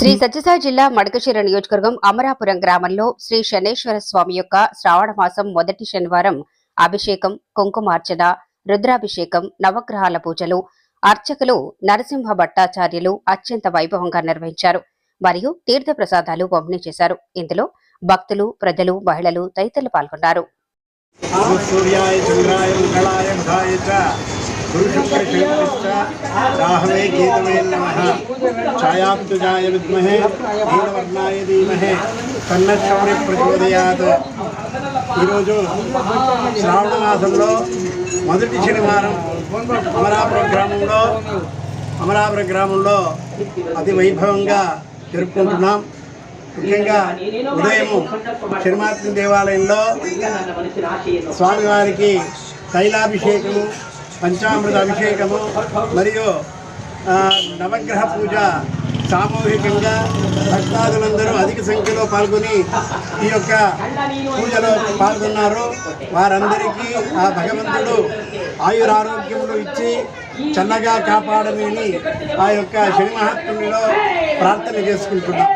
శ్రీ సత్యసాయి జిల్లా మడకశిర నియోజకవర్గం అమరాపురం గ్రామంలో శ్రీ శనేశ్వర స్వామి యొక్క శ్రావణ మాసం మొదటి శనివారం అభిషేకం కుంకుమార్చన రుద్రాభిషేకం నవగ్రహాల పూజలు అర్చకులు నరసింహ భట్టాచార్యులు అత్యంత వైభవంగా నిర్వహించారు మరియు తీర్థ ప్రసాదాలు పంపిణీ చేశారు. ఇందులో భక్తులు ప్రజలు మహిళలు తదితరులు పాల్గొన్నారు. సూర్యాయ చంద్రాయ మంగళాయ బుధాయ చ నమ ఛాయాబ్దుజాయ విద్మహే నీలవర్ణాయ ధీమహే తన్నశౌర్య ప్రచోదయాత్ ఈరోజు శ్రావణ మాసంలో మొదటి శనివారం అమరాపురం గ్రామంలో అమరాపురం గ్రామంలో అతి వైభవంగా జరుపుకుంటున్నాం ముఖ్యంగా ఉదయం శనిమాత్రి దేవాలయంలో స్వామివారికి తైలాభిషేకము పంచామృత అభిషేకము మరియు నవగ్రహ పూజ సామూహికంగా భక్తాదులందరూ అధిక సంఖ్యలో పాల్గొని ఈ యొక్క పూజలో పాల్గొన్నారు. వారందరికీ ఆ భగవంతుడు ఆయురారోగ్యములు ఇచ్చి చల్లగా కాపాడమని ఆ యొక్క శని మహాత్మునిలో ప్రార్థన చేసుకుంటున్నాం.